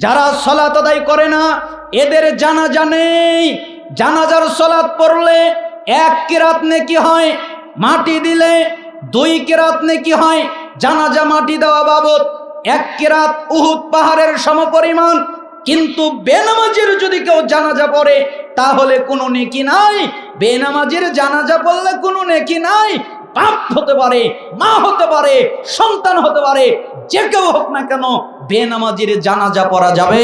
যারা সলাত আদায় করে না, এদের জানাজা নেই। জানাজার সলাৎ পড়লে এক কিরাত নেকি হয়, মাটি দিলে দুই কেরাত নেকি হয়। জানাজা মাটি দেওয়া বাবদ এক কেরাত উহুদ পাহাড়ের সমপরিমাণ। কিন্তু বেনামাজির যদি কেউ জানাজা পড়ে, তাহলে কোনো নেকি নাই। বেনামাজির জানাজা পড়লে কোনো নেকি নাই। বাপ হতে পারে, মা হতে পারে, সন্তান হতে পারে, যে কেউ হোক না কেন বেনামাজির জানাজা পড়া যাবে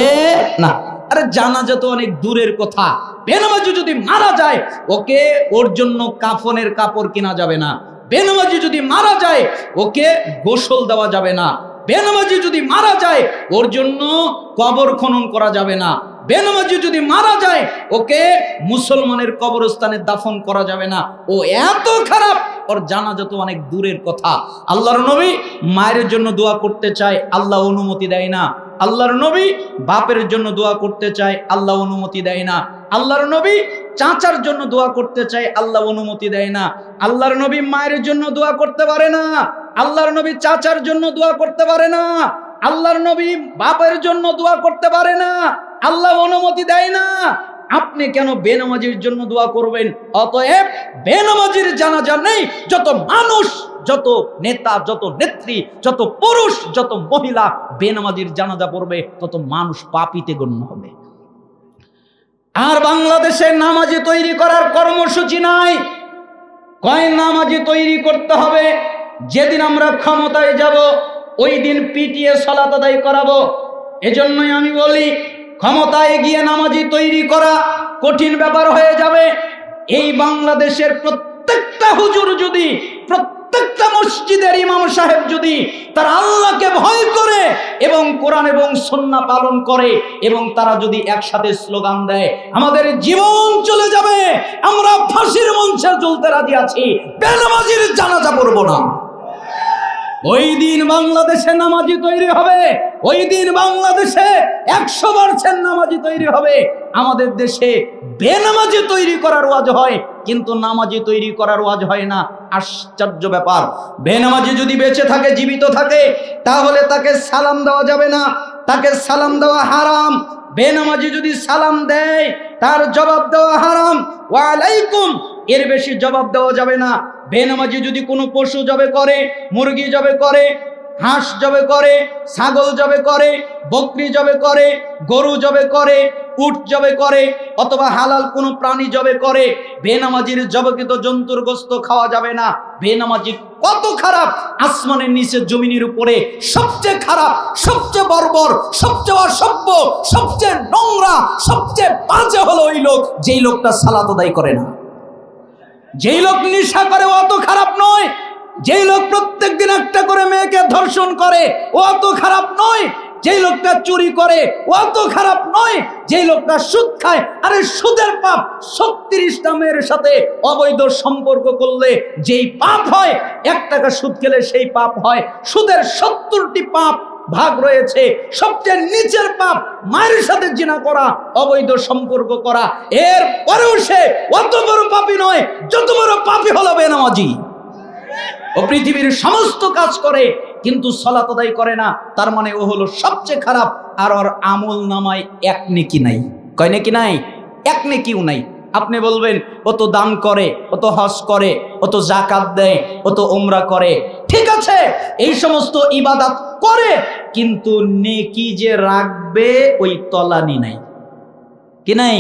না। আরে জানাজা তো অনেক দূরের কথা। বেনামাজি যদি মারা যায়, ওকে ওর জন্য কাফনের কাপড় কেনা যাবে না। বেনামাজি যদি মারা যায়, ওকে গোসল দেওয়া যাবে না। বেনামাজি যদি মারা যায়, ওর জন্য কবর খনন করা যাবে না। বেনামাজি যদি মারা যায়, ওকে মুসলমানের কবরস্থানে দাফন করা যাবে না। ও এত খারাপ ওর জানাজা তো অনেক দূরের কথা। আল্লাহর নবী মায়ের জন্য দোয়া করতে চায়, আল্লাহ অনুমতি দেয় না। আল্লাহর নবী বাপের জন্য দোয়া করতে চায়, আল্লাহ অনুমতি দেয় না। আল্লাহর নবী চাচার জন্য দোয়া করতে চায়, আল্লাহ অনুমতি দেয় না। আল্লাহর নবী মায়ের জন্য দোয়া করতে পারে না। আল্লাহর নবী চাচার জন্য দোয়া করতে পারে না। আল্লাহর নবী বাপের জন্য দোয়া করতে পারে না। আল্লাহ অনুমতি দেয় না। আপনি কেন বেনামাজির জন্য দোয়া করবেন? অতএব বেনামাজির জানাজা নেই। যত মানুষ, যত নেতা, যত নেত্রী, যত পুরুষ, যত মহিলা বেনামাজির জানাজা পড়বে, তত মানুষ পাপিতে গণ্য হবে। আর বাংলাদেশে নামাজি তৈরি করার কর্মসূচি নাই। কয় নামাজি তৈরি করতে হবে? যেদিন আমরা ক্ষমতায় যাব, ওই দিন পিটিয়ে সলাত আদায় করাবো। এজন্যই আমি বলি ক্ষমতায় গিয়ে নামাজি তৈরি করা কঠিন ব্যাপার হয়ে যাবে। এই বাংলাদেশের প্রত্যেকটা হুজুর যদি, প্রত্যেকটা মসজিদের ইমাম সাহেব যদি তার আল্লাহকে ভয় করে এবং কোরআন এবং সন্না পালন করে এবং তারা যদি একসাথে স্লোগান দেয়, আমাদের জীবন চলে যাবে। আমরা ফাঁসির মঞ্চে চলতে রাজি আছি। বেনামাজির জানাজা পড়ব না। ওই দিন বাংলাদেশে নামাজি তৈরি হবে। ওই দিন বাংলাদেশে একশো পার্সেন্ট নামাজি তৈরি হবে। আমাদের দেশে বেনামাজি তৈরি করার ওয়াজ হয়, কিন্তু নামাজি তৈরি করার ওয়াজ হয় না। আশ্চর্য ব্যাপার। বেনামাজি যদি বেঁচে থাকে, জীবিত থাকে, তাহলে তাকে সালাম দেওয়া যাবে না। তাকে সালাম দেওয়া হারাম। বেনামাজি যদি সালাম দেয়, তার জবাব দেওয়া হারাম। ওয়ালাইকুম। এর বেশি জবাব দেওয়া যাবে না। বেনামাজি যদি কোনো পশু জবে করে, মুরগি জবে করে, হাঁস জবে করে, ছাগল জবে করে, বকরি জবে করে, গরু জবে করে, উট জবে করে, অথবা হালাল কোনো প্রাণী জবে করে বেনামাজির জবকৃত জন্তুর গোস্ত খাওয়া যাবে না। বেনামাজি কত খারাপ! আসমানের নিচে জমিনের উপরে সবচেয়ে খারাপ, সবচেয়ে বর্বর, সবচেয়ে অসভ্য, সবচেয়ে নোংরা, সবচেয়ে বাজে হলো ওই লোক, যেই লোকটা সালাত আদায় করে না। যেই লোক নিশা করে অত খারাপ নয়। যেই লোক প্রত্যেক দিন একটা করে মেয়েকে ধর্ষণ করে অত খারাপ নয়। যেই লোকটা চুরি করে অত খারাপ নয়। যেই লোকটা সুদ খায়, আরে সুদের পাপ ছত্রিশটা মেয়ের সাথে অবৈধ সম্পর্ক করলে যেই পাপ হয়, এক টাকা সুদ খেলে সেই পাপ হয়। সুদের সত্তরটি পাপ ভাগ রয়েছে। সবচেয়ে নিচের পাপ, মায়ের সাথে জিনা করা, অবৈধ সম্পর্ক করা। এর পরেও সে অত বড় পাপি নয়, যত বড় পাপি হলো বেনামাজি। ও পৃথিবীর সমস্ত কাজ করে, কিন্তু সলাত আদায় করে না। তার মানে ও হলো সবচেয়ে খারাপ, আর ওর আমল নামায় এক নেকি নাই। কয় নেকি নাই? এক নেকিও নাই। আপনি বলবেন ও তো দান করে ও তো হজ করে ও তো জাকাত দেয় ও তো ওমরা করে। ঠিক আছে, এই সমস্ত ইবাদাত করে, কিন্তু নেকি যে রাখবে, ওই তলানি নাই। কি নাই?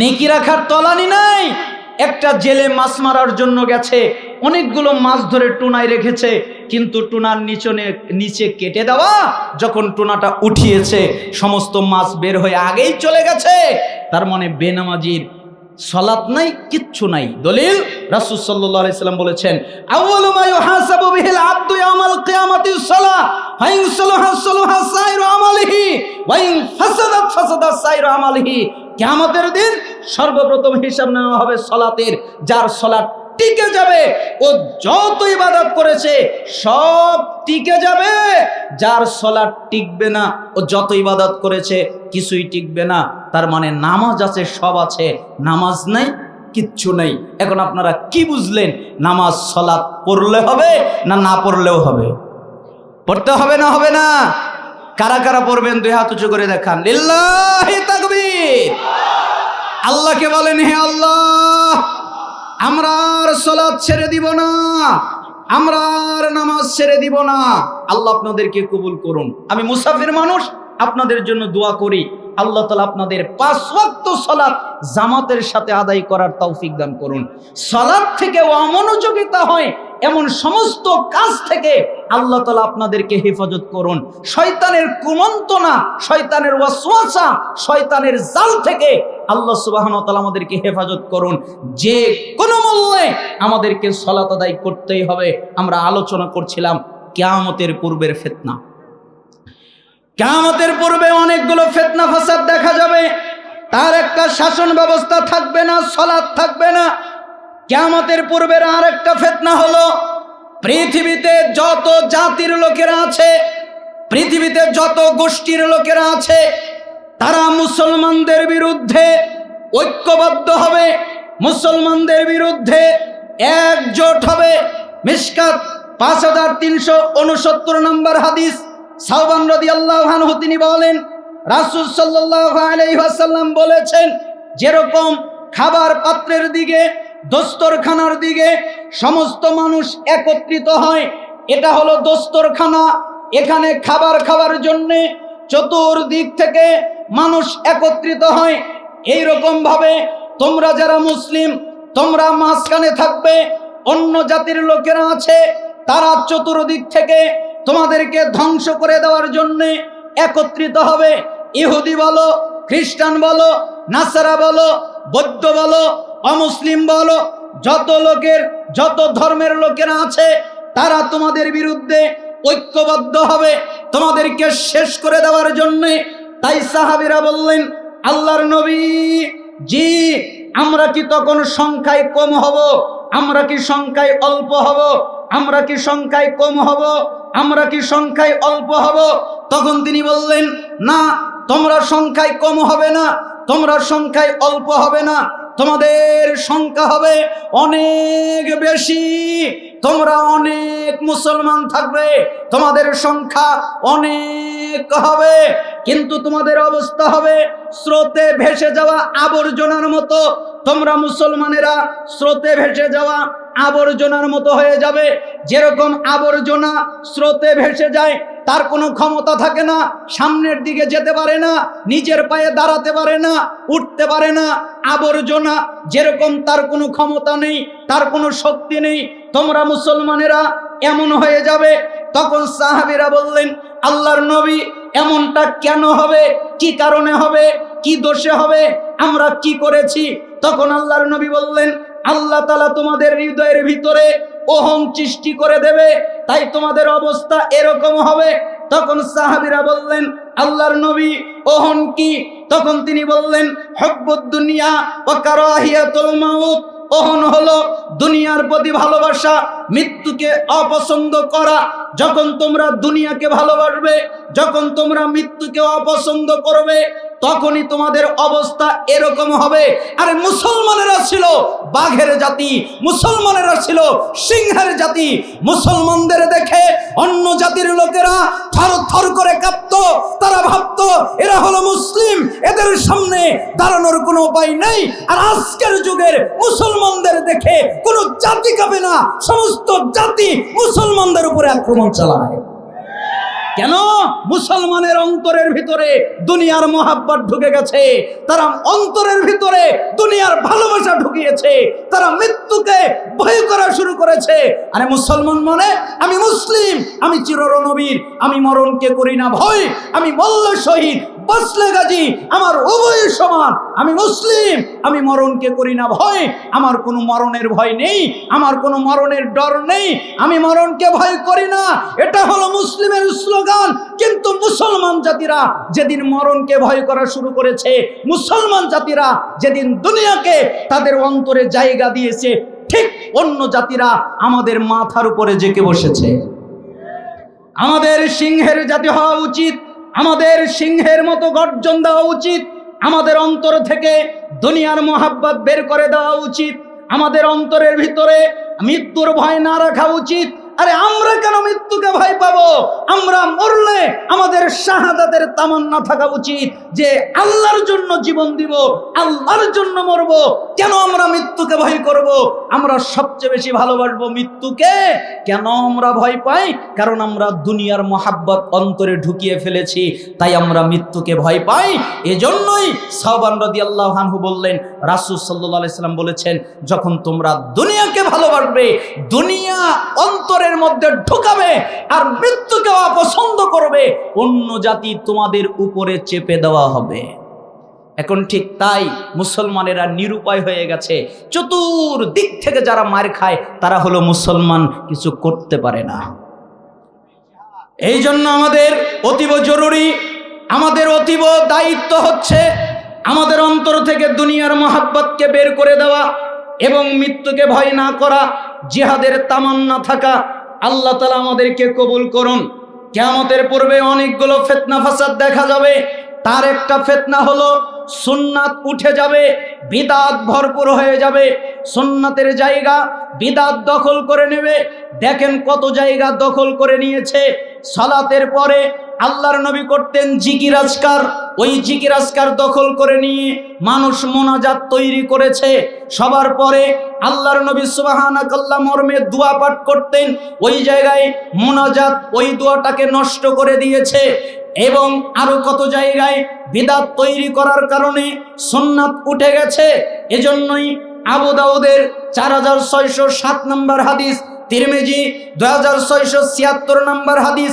নেকি রাখার তলানি নাই। একটা জেলে মাছ মারার জন্য গেছে, অনেকগুলো মাছ ধরে টুনায় রেখেছে, কিন্তু টুনার নিচনে, নিচে কেটে দেওয়া, যখন টুনাটা উঠিয়েছে, সমস্ত মাছ বের হয়ে আগেই চলে গেছে। তার মানে বেনামাজির সলাত নাই, কিচ্ছু নাই। দলিল রাসূল সাল্লাল্লাহু আলাইহি সাল্লাম বলেছেন কিয়ামতের দিন সর্বপ্রথম হিসাব নেওয়া হবে সলাতের, যার সলাত টিকে যাবে, ও যত ইবাদত করেছে, সব টিকে যাবে। যার সলাট টিকবে না, ও যত ইবাদত করেছে, কিছুই টিকবে না। তার মানে নামাজ আছে, সব আছে, নামাজ নেই, কিচ্ছু নেই। এখন আপনারা কি বুঝলেন? নামাজ সলাৎ পড়লে হবে না না পড়লেও হবে? পড়তে হবে না হবে না? কারা কারা পড়বেন? দুই হাত উঁচু করে দেখান। আল্লাহকে বলেন, হে আল্লাহ, আমরা আর সলাৎ ছেড়ে দিব না। আমরা আর নামাজ ছেড়ে দিব না। আল্লাহ আপনাদেরকে কবুল করুন। আমি মুসাফির মানুষ, আপনাদের জন্য দোয়া করি। আল্লাহ তালা আপনাদের পাঁচ ওয়াক্ত সলাৎ জামাতের সাথে আদায় করার তৌফিক দান করুন। সলাৎ থেকে অমনোযোগিতা হয়, এমন সমস্ত কাজ থেকে আল্লাহ তালা আপনাদেরকে হেফাজত করুন। শয়তানের কুমন্তনা শয়তানের ওয়াসওয়াসা, শয়তানের জাল থেকে আল্লাহ সুবাহন তালা আমাদেরকে হেফাজত করুন। যে কোনো মূল্যে আমাদেরকে সলাত আদায় করতেই হবে। আমরা আলোচনা করছিলাম কেয়ামতের পূর্বের ফেতনা। কেয়ামতের পূর্বে অনেকগুলো ফেতনা, ফাসাদ দেখা যাবে। তার একটা শাসন ব্যবস্থা থাকবে না, সলাৎ থাকবে না। কেয়ামতের পূর্বের আর একটা ফেতনা হলো, পৃথিবীতে যত জাতির লোকেরা আছে, পৃথিবীতে যত গোষ্ঠীর লোকেরা আছে, তারা মুসলমানদের বিরুদ্ধে ঐক্যবদ্ধ হবে। মুসলমানদের বিরুদ্ধে একজোট হবে। মিসকাত পাঁচ হাজার তিনশো উনসত্তর নম্বর হাদিস সাহবান রদি আল্লাহ তিনি বলেন, রাসুল সাল্লাহ আলাইহাসাল্লাম বলেছেন, যেরকম খাবার পাত্রের দিকে, দস্তরখানার দিকে সমস্ত মানুষ একত্রিত হয়, এটা হলো দস্তরখানা। এখানে খাবার খাওয়ার জন্যে চতুর্দিক থেকে মানুষ একত্রিত হয়। এই রকম ভাবে তোমরা যারা মুসলিম, তোমরা মাঝখানে থাকবে, অন্য জাতির লোকেরা আছে, তারা চতুর্দিক থেকে তোমাদেরকে ধ্বংস করে দেওয়ার জন্যে একত্রিত হবে। ইহুদি বলো, খ্রিস্টান বলো, নাসারা বলো, বৌদ্ধ বলো, অমুসলিম বলো, যত লোকের, যত ধর্মের লোকেরা আছে, তারা তোমাদের বিরুদ্ধে ঐক্যবদ্ধ হবে। তোমাদেরকে শেষ করে দেওয়ার জন্যে তাই সাহাবিরা বললেন, আল্লাহর নবী, জি, আমরা কি তখন সংখ্যায় কম হব? আমরা কি সংখ্যায় অল্প হব? আমরা কি সংখ্যায় কম হব? আমরা কি সংখ্যায় অল্প হব? তখন তিনি বললেন না তোমরা সংখ্যায় কম হবে না। তোমরা সংখ্যায় অল্প হবে না, তোমাদের সংখ্যা হবে অনেক বেশি। তোমরা অনেক মুসলমান থাকবে, তোমাদের সংখ্যা অনেক হবে। কিন্তু তোমাদের অবস্থা হবে স্রোতে ভেসে যাওয়া আবর্জনার মতো। তোমরা মুসলমানেরা স্রোতে ভেসে যাওয়া আবর্জনার মতো হয়ে যাবে। যেরকম আবর্জনা স্রোতে ভেসে যায় তার কোনো ক্ষমতা থাকে না, সামনের দিকে যেতে পারে না, নিজের পায়ে দাঁড়াতে পারে না, উঠতে পারে না, আবর্জনা, যেরকম তার কোনো ক্ষমতা নেই, তার কোনো শক্তি নেই। তোমরা মুসলমানেরা এমন হয়ে যাবে। তখন সাহাবিরা বললেন, আল্লাহর নবী এমনটা কেন হবে? কি কারণে হবে? কি দোষে হবে? আমরা কি করেছি? তখন আল্লাহর নবী বললেন, আল্লাহ তালা তোমাদের হৃদয়ের ভিতরে ওহং সৃষ্টি করে দেবে। তাই তোমাদের অবস্থা এরকম হবে। তখন সাহাবিরা বললেন, আল্লাহর নবী, ওহন কি? তখন তিনি বললেন, হব্বুদ দুনিয়া ও কারাহিয়াতুল মাউত। ওহন হলো দুনিয়ার প্রতি ভালোবাসা, মৃত্যুকে অপছন্দ করা। যখন তোমরা দুনিয়াকে ভালোবাসবে, যখন তোমরা মৃত্যুকে অপছন্দ করবে তখনই তোমাদের অবস্থা এরকম হবে। আরে মুসলমানেরা ছিল বাঘের জাতি, মুসলমানেরা ছিল সিংহের জাতি। মুসলমানদের দেখে অন্য জাতির লোকেরা থর থর করে কাঁপত, তারা ভাবত, এরা হলো মুসলিম, এদের সামনে দাঁড়ানোর কোনো উপায় নেই। আর আজকের যুগের মুসলমানদের দেখে কোনো জাতি কাঁপে না, সমস্ত জাতি মুসলমানদের উপরে আক্রমণ চালায়। কেন? মুসলমানের অন্তরের ভিতরে দুনিয়ার মহাব্বার ঢুকে গেছে। তারা অন্তরের ভিতরে দুনিয়ার ভালোবাসা ঢুকিয়েছে। তারা মৃত্যুকে ভয় করা শুরু করেছে। আরে মুসলমান মানে আমি মুসলিম, আমি চিররণবীর, আমি মরণকে করি না ভয়, আমি মল্ল শহীদ বসলে গাজী, আমার উভয় সমান। আমি মুসলিম, আমি মরণকে করি না ভয়। আমার কোনো মরণের ভয় নেই, আমার কোনো মরণের ডর নেই। আমি মরণকে ভয় করি না। এটা হলো মুসলিমের স্লোগান। কিন্তু মুসলমান জাতিরা যেদিন মরণকে ভয় করা শুরু করেছে, মুসলমান জাতিরা যেদিন দুনিয়াকে তাদের অন্তরে জায়গা দিয়েছে, ঠিক অন্য জাতিরা আমাদের মাথার উপরে জেকে বসেছে। আমাদের সিংহের জাতি হওয়া উচিত। আমাদের সিংহের মতো গর্জন দেওয়া উচিত। আমাদের অন্তর থেকে দুনিয়ার মোহাব্বত বের করে দেওয়া উচিত। আমাদের অন্তরের ভিতরে মৃত্যুর ভয় না রাখা উচিত। আরে আমরা কেন মৃত্যুকে ভয় পাবো? আমরা মরলে আমাদের শাহাদাতের তামান্না থাকা উচিত যে আল্লাহর জন্য জীবন দিব, আল্লাহর জন্য মরব। কেন আমরা মৃত্যুকে ভয় করব? আমরা সবচেয়ে বেশি ভালোবাসবো মৃত্যুকে। কেন আমরা ভয় পাই? কারণ আমরা দুনিয়ার মহাব্বত অন্তরে ঢুকিয়ে ফেলেছি, তাই আমরা মৃত্যুকে ভয় পাই। এজন্যই সাহবান রদি আল্লাহানহু বললেন রাসুল সাল্লাহ সাল্লাম বলেছেন, যখন তোমরা দুনিয়াকে ভালোবাসবে, দুনিয়া অন্তরের মধ্যে ঢুকাবে আর মৃত্যুকে অপছন্দ করবে, অন্য জাতি তোমাদের উপরে চেপে দেওয়া হবে। এখন ঠিক তাই মুসলমানেরা নিরুপায় হয়ে গেছে। চতুর দিক থেকে যারা মার খায়, তারা হলো মুসলমান, কিছু করতে পারে না। এই জন্য আমাদের অতীব জরুরি, আমাদের অতীব দায়িত্ব হচ্ছে আমাদের অন্তর থেকে দুনিয়ার মহাব্বতকে বের করে দেওয়া এবং মৃত্যুকে ভয় না করা, জিহাদের তামান্না থাকা, আল্লাহ তালা আমাদেরকে কবুল করুন। কেয়ামতের পূর্বে অনেকগুলো ফেতনা ফাসাদ দেখা যাবে। তার একটা ফেতনা হলো, সুন্নাত উঠে যাবে, বিদাত ভরপুর হয়ে যাবে। সুন্নাতের জায়গা বিদাত দখল করে নেবে। দেখেন কত জায়গা দখল করে নিয়েছে। সালাতের পরে আল্লাহর নবী করতেন জিকির আজকার। ওই জিকির আজকার দখল করে নিয়ে মানুষ মোনাজাত তৈরি করেছে। সবার পরে আল্লাহর নবী সুবাহানা কাল্লা মর্মে দোয়া পাঠ করতেন। ওই জায়গায় মোনাজাত ওই দোয়াটাকে নষ্ট করে দিয়েছে। এবং আরও কত জায়গায় বিদাত তৈরি করার কারণে সুন্নাত উঠে গেছে। এজন্যই আবু দাউদের চার হাজার ছয়শো সাত নম্বর হাদিস, তিরমেজি, দুই হাজার ছয়শো ছিয়াত্তর নম্বর হাদিস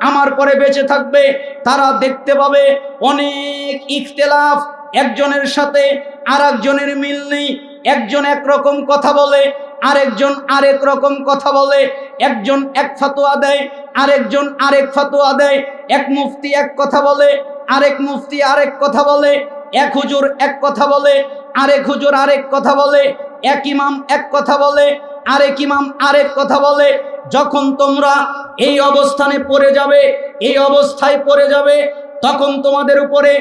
আমার পরে বেঁচে থাকবে, তারা দেখতে পাবে অনেক ইখতলাফ, একজনের সাথে আর একজনের মিল নেই, একজন একরকম কথা বলে, আরেকজন আরেক রকম কথা বলে, একজন এক ফাতোয়া দেয়, আরেকজন আরেক ফাতোয়া দেয়, এক মুফতি এক কথা বলে, আরেক মুফতি আরেক কথা বলে, এক হুজুর এক কথা বলে, আরেক হুজুর আরেক কথা বলে, এক ইমাম এক কথা বলে, আরেক ইমাম আরেক কথা বলে যখন তোমরা এই অবস্থানে পড়ে যাবে, এই অবস্থায় পড়ে যাবে, তখন তোমাদের উপরে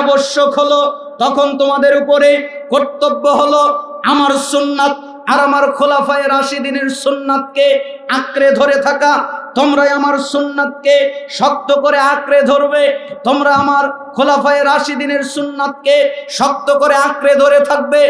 আবশ্যক হলো, তখন তোমাদের উপরে কর্তব্য হলো আমার সুন্নাত আর আমার খোলাফায় রাশিদিনের সুন্নাতকে আঁকড়ে ধরে থাকা। তোমরা আমার সুন্নাতকে শক্ত করে আঁকড়ে ধরবে। তোমরা আমার খোলাফায় রাশিদিনের সুন্নাতকে শক্ত করে আঁকড়ে ধরে থাকবে।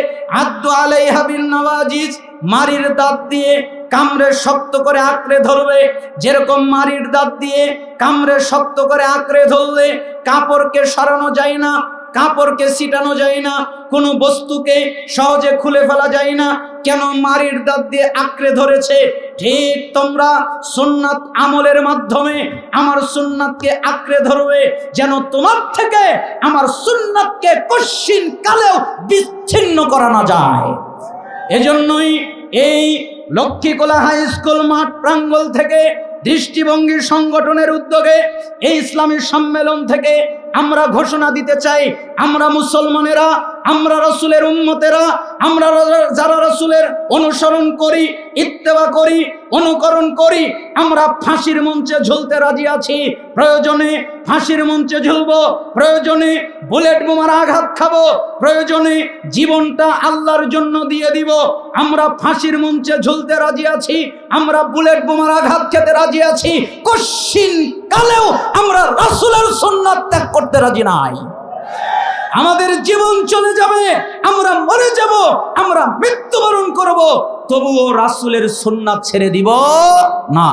আদ্দু আলাই বিন নওয়াজিজ, মারির দাঁত দিয়ে কামড়ে শক্ত করে আঁকড়ে ধরবে। যেরকম মারির দাঁত দিয়ে কামড়ে শক্ত করে আঁকড়ে ধরলে কাপড়কে সরানো যায় না, কাপড়কে ছিটানো যায় না, কোনো বস্তুকে সহজে খুলে ফেলা যায় না। কেন মারির দাঁত দিয়ে আঁকড়ে ধরেছে? ঠিক তোমরা সুন্নাত আমলের মাধ্যমে আমার সুন্নাতকে আঁকড়ে ধরবে, যেন তোমার থেকে আমার সুন্নাতকে কশ্চিন কালেও বিচ্ছিন্ন করা না যায়। এজন্যই এই লক্ষ্মীকোলা হাই স্কুল মাঠ প্রাঙ্গল থেকে দৃষ্টিভঙ্গি সংগঠনের উদ্যোগে এই ইসলামী সম্মেলন থেকে আমরা ঘোষণা দিতে চাই, আমরা মুসলমানেরা, আমরা রসুলের উন্মতেরা আমরা যারা রসুলের অনুসরণ করি, ইত্তেবা করি, অনুকরণ করি, আমরা ফাঁসির মঞ্চে ঝুলতে রাজি আছি। প্রয়োজনে ফাঁসির মঞ্চে ঝুলব, প্রয়োজনে বুলেট বোমার আঘাত খাব, প্রয়োজনে জীবনটা আল্লাহর জন্য দিয়ে দিব। আমরা ফাঁসির মঞ্চে ঝুলতে রাজি আছি, আমরা বুলেট বোমার আঘাত খেতে রাজি আছি। কশ্চিন কালেও আমরা রাসুলের সন্ন্যাত ত্যাগ করতে রাজি নাই। আমাদের জীবন চলে যাবে, আমরা মরে যাব, আমরা মৃত্যুবরণ করব, তবুও রাসুলের সন্ন্যাত ছেড়ে দিব না।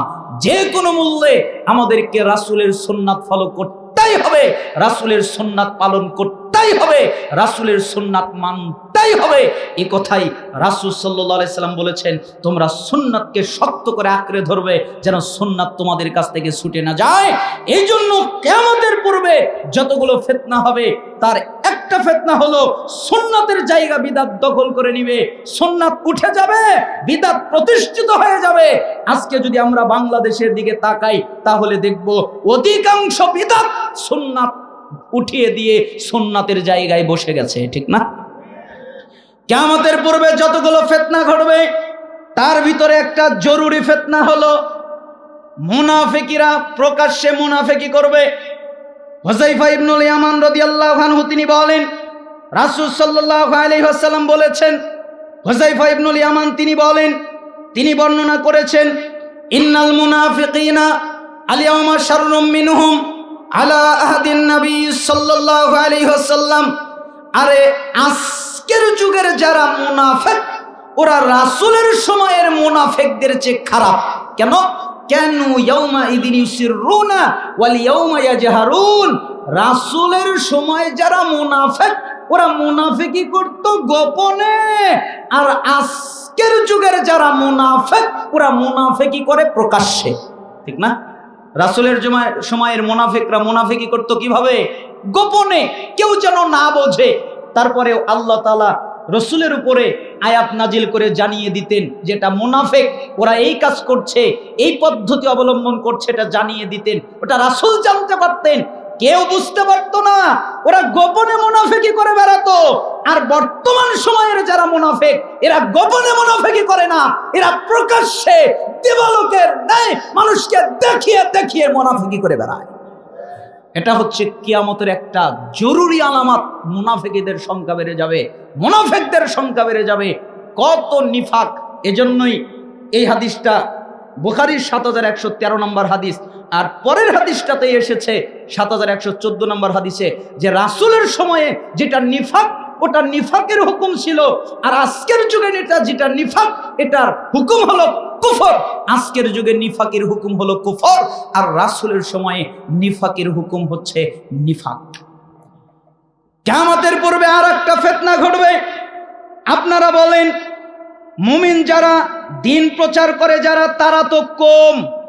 যে কোনো মূল্যে আমাদেরকে রাসুলের সন্ন্যাত ফলো করতেই হবে, রাসুলের সন্ন্যাত পালন করতে মানতেই হবে, রাসুলের সুন্নাত মানতেই হবে। এই কথাই রাসুল সাল্লাহ সাল্লাম বলেছেন, তোমরা সুন্নাতকে শক্ত করে আঁকড়ে ধরবে যেন সুন্নাত তোমাদের কাছ থেকে ছুটে না যায়। এই জন্য কেমতের পূর্বে যতগুলো ফেতনা হবে, তার একটা ফেতনা হলো, সুন্নাতের জায়গা বিদাত দখল করে নিবে, সুন্নাত উঠে যাবে, বিদাত প্রতিষ্ঠিত হয়ে যাবে। আজকে যদি আমরা বাংলাদেশের দিকে তাকাই, তাহলে দেখব অধিকাংশ বিদাত সুন্নাত উঠিয়ে দিয়ে সুন্নাতের জায়গায় বসে গেছে, ঠিক না? কেমতের পূর্বে যতগুলো ফেতনা ঘটবে, তার ভিতরে একটা জরুরি ফেতনা হলো, মুনাফিকিরা প্রকাশ্যে মুনাফেকি করবে। হোসাইফা ইবনুল ইয়ামান রাদিয়াল্লাহু আনহু তিনি বলেন, রাসূল সাল্লাল্লাহু আলাইহি ওয়াসাল্লাম বলেছেন হোসাইফা ইবনুল ইয়ামান তিনি বলেন, তিনি বর্ণনা করেছেন, ইন্নাল মুনাফিকিনা আলিয়াউমা শাররুম মিনহুম আলা আহাদিন নবী সাল্লাল্লাহু আলাইহি ওয়াসাল্লাম। আরে আজকের যুগের যারা মুনাফিক, ওরা রাসূলের সময়ের মুনাফিকদের চেয়ে খারাপ। কেন? কেন ইয়াউমা ইদিন ইউসিরুনা ওয়াল ইয়াউমা ইয়াজহারুন। রাসূলের সময় যারা মুনাফিক, ওরা মুনাফিকি করত গোপনে। আর আজকের যুগের যারা মুনাফিক, ওরা মুনাফিকি করে প্রকাশ্যে। ঠিক না? রাসূলের সময় সময়ের মোনাফিকরা মোনাফিকি করত কীভাবে? গোপনে। কেউ যেন না বোঝে। তারপরেও আল্লাহ তালা রসুলের উপরে আয়াত নাজিল করে জানিয়ে দিতেন, যেটা মোনাফেক, ওরা এই কাজ করছে, এই পদ্ধতি অবলম্বন করছে, এটা জানিয়ে দিতেন। ওটা রাসুল জানতে পারতেন। কেউ বুঝতে পারতো না। ওরা গোপনে মুনাফেকি করে বেড়াতো। আর বর্তমান সময়ের যারা মুনাফেক, এরা গোপনে মুনাফেকি করে না। এরা প্রকাশ্যে দেবালোকের নেয় মানুষকে দেখিয়ে দেখিয়ে মুনাফেকি করে বেড়ায়। এটা হচ্ছে কিয়ামতের একটা জরুরি আলামত। মুনাফেকিদের সংখ্যা বেড়ে যাবে, মুনাফেকদের সংখ্যা বেড়ে যাবে। কত নিফাক? এজন্যই এই হাদিসটা বুখারির সাত হাজার একশো তেরো নম্বর হাদিস। আর পরের হাদিসটাতে এসেছে সাত হাজার একশো চোদ্দ নম্বর হাদিসে যে রাসুলের সময়ে যেটা নিফাক, ওটা নিফাকের হুকুম ছিল। আর আজকের যুগে এটা যেটা নিফাক, এটার হুকুম হলো কুফর। আজকের যুগে নিফাকের হুকুম হলো কুফর, আর রাসুলের সময়ে নিফাকের হুকুম হচ্ছে নিফাক। কেমতের পূর্বে আর একটা ফেতনা ঘটবে। আপনারা বলেন, মুমিন যারা দিন প্রচার করে, যারা তারা তো কম।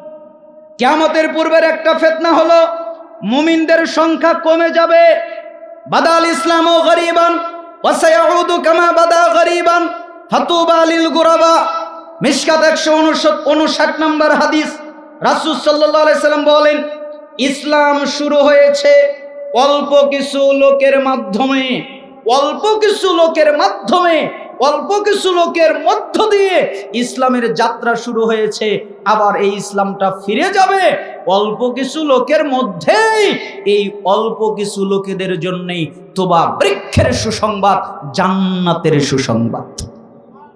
কেমতের পূর্বের একটা ফেতনা হলো, মুমিনদের সংখ্যা কমে যাবে। বাদাল ইসলাম ও গরিবান গরিবান, ফাতুবা লিল গুরাবা। নম্বর হাদিস। বলেন, ইসলাম শুরু হয়েছে অল্প কিছু লোকের মাধ্যমে। অল্প কিছু লোকের মাধ্যমে অল্প কিছু লোকের মধ্য দিয়ে ইসলামের যাত্রা শুরু হয়েছে। আবার এই ইসলামটা ফিরে যাবে অল্প কিছু লোকের মধ্যেই। এই অল্প কিছু লোকেদের জন্যই তোবা বৃক্ষের সুসংবাদ, জান্নাতের সুসংবাদ।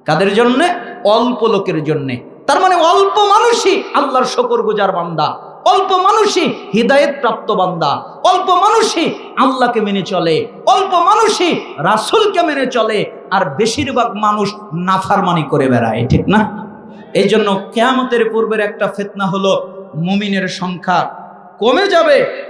কাদের জন্যে? অল্প লোকের জন্যে। তার মানে অল্প মানুষই আল্লাহর শকর গুজার বান্দা। অল্প মানুষই হৃদায়ত প্রাপ্ত বান্দা, অল্প মানুষই আল্লাহকে মেনে চলে, অল্প মানুষই রাসুলকে মেনে চলে, আর বেশিরভাগ মানুষ নাফারমানি করে বেড়ায়, ঠিক না? এই জন্য কেয়ামতের পূর্বের একটা ফেতনা হলো মুমিনের সংখ্যা কমে যাবে।